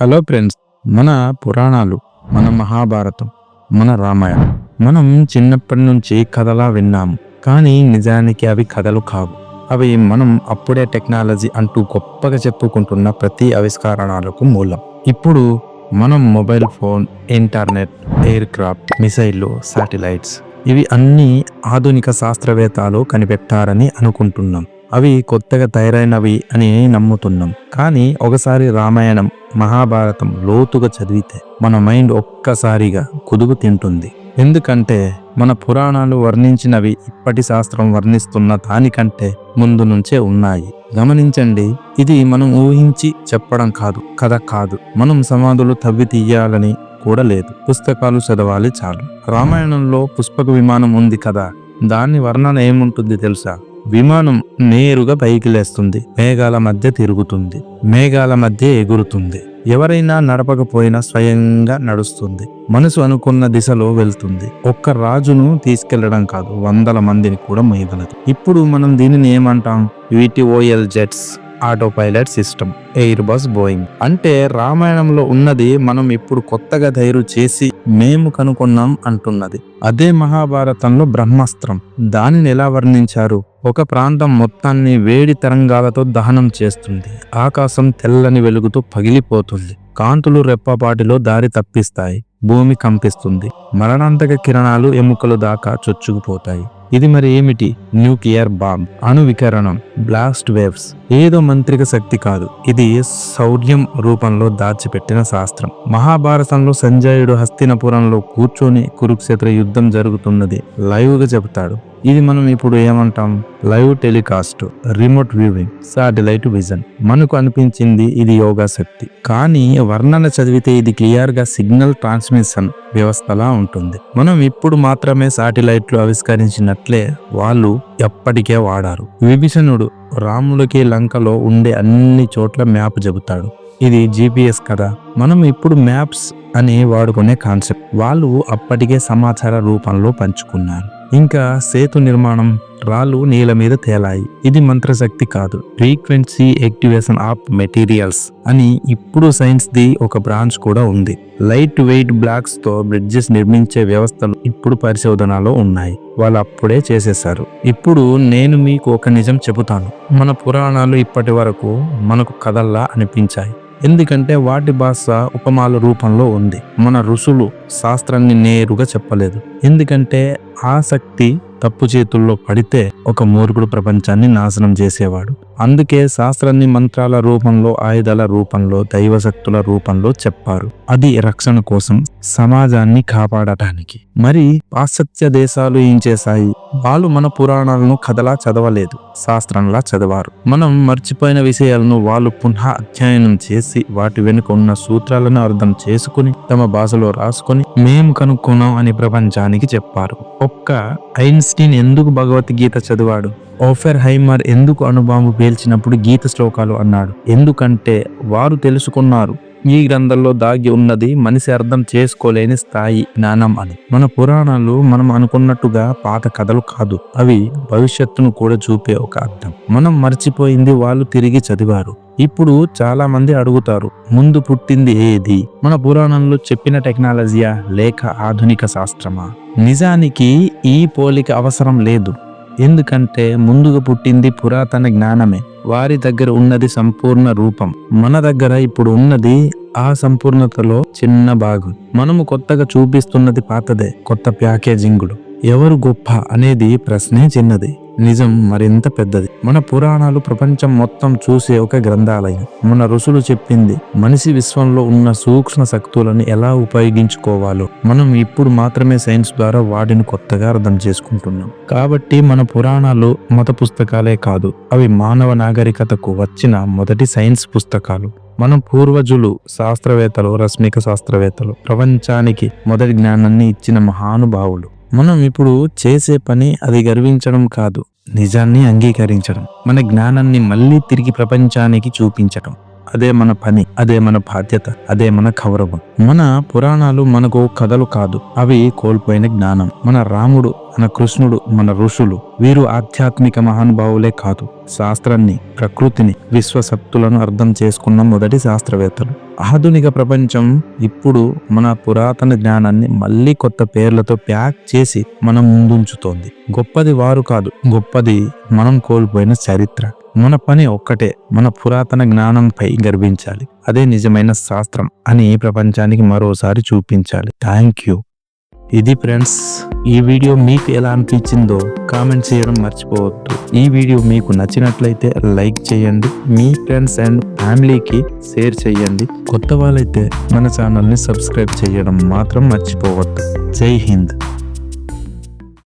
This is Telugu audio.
హలో ఫ్రెండ్స్ మన పురాణాలు మన మహాభారతం మన రామాయణం. మనం చిన్నప్పటి నుంచి కథలా విన్నాము కానీ నిజానికి అవి కథలు కావు. అవి మనం అప్పుడే టెక్నాలజీ అంటూ గొప్పగా చెప్పుకుంటున్న ప్రతి ఆవిష్కరణలకు మూలం. ఇప్పుడు మనం mobile phone internet aircraft మిసైళ్ళు శాటిలైట్స్ ఇవి అన్నీ ఆధునిక శాస్త్రవేత్తలు కనిపెట్టారని అనుకుంటున్నాం. అవి కొత్తగా తయారైనవి అని నమ్ముతున్నాం. కానీ ఒకసారి రామాయణం మహాభారతం లోతుగా చదివితే మన మైండ్ ఒక్కసారిగా కుదుగు తింటుంది. ఎందుకంటే మన పురాణాలు వర్ణించినవి ఇప్పటి శాస్త్రం వర్ణిస్తున్న దానికంటే ముందు నుంచే ఉన్నాయి. గమనించండి ఇది మనం ఊహించి చెప్పడం కాదు కథ కాదు. మనం సమాధులు తవ్వి తీయాలని కూడా లేదు. పుస్తకాలు చదవాలి చాలు. రామాయణంలో పుష్పక విమానం ఉంది కదా దాని వర్ణన ఏముంటుంది తెలుసా? విమానం నేరుగా పైకి లేస్తుంది. మేఘాల మధ్య తిరుగుతుంది. మేఘాల మధ్య ఎగురుతుంది. ఎవరైనా నడపకపోయినా స్వయంగా నడుస్తుంది. మనసు అనుకున్న దిశలో వెళ్తుంది. ఒక్క రాజును తీసుకెళ్ళడం కాదు వందల మందిని కూడా మోయగలదు ఇప్పుడు మనం దీనిని ఏమంటాం? VTOL jets autopilot system Airbus Boeing అంటే రామాయణంలో ఉన్నది మనం ఇప్పుడు కొత్తగా తయారు చేసి మేము కనుక్కున్నాం అంటున్నది. అదే మహాభారతంలో బ్రహ్మాస్త్రం. దానిని ఎలా వర్ణించారు? ఒక ప్రాంతం మొత్తాన్ని వేడి తరంగాలతో దహనం చేస్తుంది. ఆకాశం తెల్లని వెలుగుతో పగిలిపోతుంది. కాంతులు రెప్పపాటిలో దారి తప్పిస్తాయి. భూమి కంపిస్తుంది. మరణాంతక కిరణాలు ఎముకలు దాకా చొచ్చుకుపోతాయి. ఇది మరి ఏమిటి? Nuclear bomb. అణు వికరణం. Blast waves. ఏదో మంత్రిక శక్తి కాదు. ఇది శౌర్యం రూపంలో దాచిపెట్టిన శాస్త్రం. మహాభారతంలో సంజయుడు హస్తినపురంలో కూర్చొని కురుక్షేత్ర యుద్ధం జరుగుతున్నది లైవ్గా చెబుతాడు. ఇది మనం ఇప్పుడు ఏమంటాం? Live telecast remote viewing satellite vision. మనకు అనిపించింది ఇది యోగా శక్తి. కానీ వర్ణన చదివితే ఇది క్లియర్గా సిగ్నల్ ట్రాన్స్మిషన్ వ్యవస్థలా ఉంటుంది. మనం ఇప్పుడు మాత్రమే సాటిలైట్లు ఆవిష్కరించినట్లే వాళ్ళు ఎప్పటికే వాడారు. విభీషణుడు రాముడికి లంకలో ఉండే అన్ని చోట్ల మ్యాప్ చెబుతాడు. ఇది జీపీఎస్ కదా. మనం ఇప్పుడు మ్యాప్స్ అని వాడుకునే కాన్సెప్ట్. వాళ్ళు అప్పటికే సమాచార రూపంలో పంచుకున్నారు. ఇంకా సేతు నిర్మాణం రాళ్ళు నేల మీద తేలాయి. ఇది మంత్రశక్తి కాదు. ఫ్రీక్వెన్సీ యాక్టివేషన్ ఆఫ్ మెటీరియల్స్ అని ఇప్పుడు సైన్స్ ది ఒక బ్రాంచ్ కూడా ఉంది. లైట్ వెయిట్ బ్లాక్స్తో బ్రిడ్జెస్ నిర్మించే వ్యవస్థలు ఇప్పుడు పరిశోధనలో ఉన్నాయి. వాళ్ళు అప్పుడే చేసేశారు. ఇప్పుడు నేను మీకు ఒక నిజం చెబుతాను. మన పురాణాలు ఇప్పటి వరకు మనకు కథల్లా అనిపించాయి. ఎందుకంటే వాటి భాష ఉపమాల రూపంలో ఉంది. మన ఋషులు శాస్త్రాన్ని నేరుగా చెప్పలేదు. ఎందుకంటే ఆసక్తి తప్పు చేతుల్లో పడితే ఒక మూర్ఖుడు ప్రపంచాన్ని నాశనం చేసేవాడు. అందుకే శాస్త్రాన్ని మంత్రాల రూపంలో ఆయుధాల రూపంలో దైవశక్తుల రూపంలో చెప్పారు. అది రక్షణ కోసం సమాజాన్ని కాపాడటానికి. మరి పాశ్చాత్య దేశాలు ఏం చేశాయి? వాళ్ళు మన పురాణాలను కథలా చదవలేదు శాస్త్రంలా చదివారు. మనం మర్చిపోయిన విషయాలను వాళ్ళు పునః అధ్యయనం చేసి వాటి వెనుక ఉన్న సూత్రాలను అర్థం చేసుకుని తమ భాషలో రాసుకొని మేము కనుక్కున్నాం అని ప్రపంచానికి చెప్పారు. ఒక్క ఐన్స్టీన్ ఎందుకు భగవద్గీత చదివాడు? ఓఫెర్ హైమర్ ఎందుకు అణుబాంబు పేల్చినప్పుడు గీత శ్లోకాలు అన్నాడు? ఎందుకంటే వారు తెలుసుకున్నారు ఈ గ్రంథంలో దాగి ఉన్నది మనిషి అర్థం చేసుకోలేని స్థాయి జ్ఞానం అని. మన పురాణాలు మనం అనుకున్నట్టుగా పాత కథలు కాదు అవి భవిష్యత్తును కూడా చూపే ఒక అర్థం. మనం మర్చిపోయింది వాళ్ళు తిరిగి చదివారు. ఇప్పుడు చాలా మంది అడుగుతారు ముందు పుట్టింది ఏది? మన పురాణంలో చెప్పిన టెక్నాలజీయా లేక ఆధునిక శాస్త్రమా? నిజానికి ఈ పోలిక అవసరం లేదు. ఎందుకంటే ముందుగా పుట్టింది పురాతన జ్ఞానమే. వారి దగ్గర ఉన్నది సంపూర్ణ రూపం. మన దగ్గర ఇప్పుడు ఉన్నది ఆ సంపూర్ణతలో చిన్న భాగం. మనము కొత్తగా చూపిస్తున్నది పాతదే కొత్త ప్యాకేజింగులు. ఎవరు గొప్ప అనేది ప్రశ్నే చిన్నది. నిజం మరింత పెద్దది. మన పురాణాలు ప్రపంచం మొత్తం చూసే ఒక గ్రంథాలయం. మన ఋషులు చెప్పింది మనిషి విశ్వంలో ఉన్న సూక్ష్మ శక్తులను ఎలా ఉపయోగించుకోవాలో. మనం ఇప్పుడు మాత్రమే సైన్స్ ద్వారా వాటిని కొత్తగా అర్థం చేసుకుంటున్నాం. కాబట్టి మన పురాణాలు మత పుస్తకాలే కాదు అవి మానవ నాగరికతకు వచ్చిన మొదటి సైన్స్ పుస్తకాలు. మన పూర్వజులు శాస్త్రవేత్తలు రశ్మిక శాస్త్రవేత్తలు ప్రపంచానికి మొదటి జ్ఞానాన్ని ఇచ్చిన మహానుభావులు. మనం ఇప్పుడు చేసే పని అది గర్వించడం కాదు నిజాన్ని అంగీకరించడం. మన జ్ఞానాన్ని మళ్ళీ తిరిగి ప్రపంచానికి చూపించడం అదే మన పని అదే మన బాధ్యత అదే మన గౌరవం మన పురాణాలు మనకు కథలు కాదు అవి కోల్పోయిన జ్ఞానం. మన రాముడు మన కృష్ణుడు మన ఋషులు వీరు ఆధ్యాత్మిక మహానుభావులే కాదు శాస్త్రాన్ని ప్రకృతిని విశ్వశక్తులను అర్థం చేసుకున్న మొదటి శాస్త్రవేత్తలు. ఆధునిక ప్రపంచం ఇప్పుడు మన పురాతన జ్ఞానాన్ని మళ్ళీ కొత్త పేర్లతో ప్యాక్ చేసి మనం ముందుంచుతోంది. గొప్పది వారు కాదు గొప్పది మనం కోల్పోయిన చరిత్ర. మన పని ఒక్కటే మన పురాతన జ్ఞానంపై గర్వించాలి. అదే నిజమైన శాస్త్రం అని ప్రపంచానికి మరోసారి చూపించాలి. Thank you. ఇది ఫ్రెండ్స్ ఈ వీడియో మీకు ఎలా అనిపించిందో కామెంట్ చేయడం మర్చిపోవద్దు. ఈ వీడియో మీకు నచ్చినట్లయితే లైక్ చేయండి మీ ఫ్రెండ్స్ అండ్ ఫ్యామిలీకి షేర్ చేయండి. కొత్త వాళ్ళైతే మన ఛానల్ని సబ్స్క్రైబ్ చేయడం మాత్రం మర్చిపోవద్దు. జై హింద్.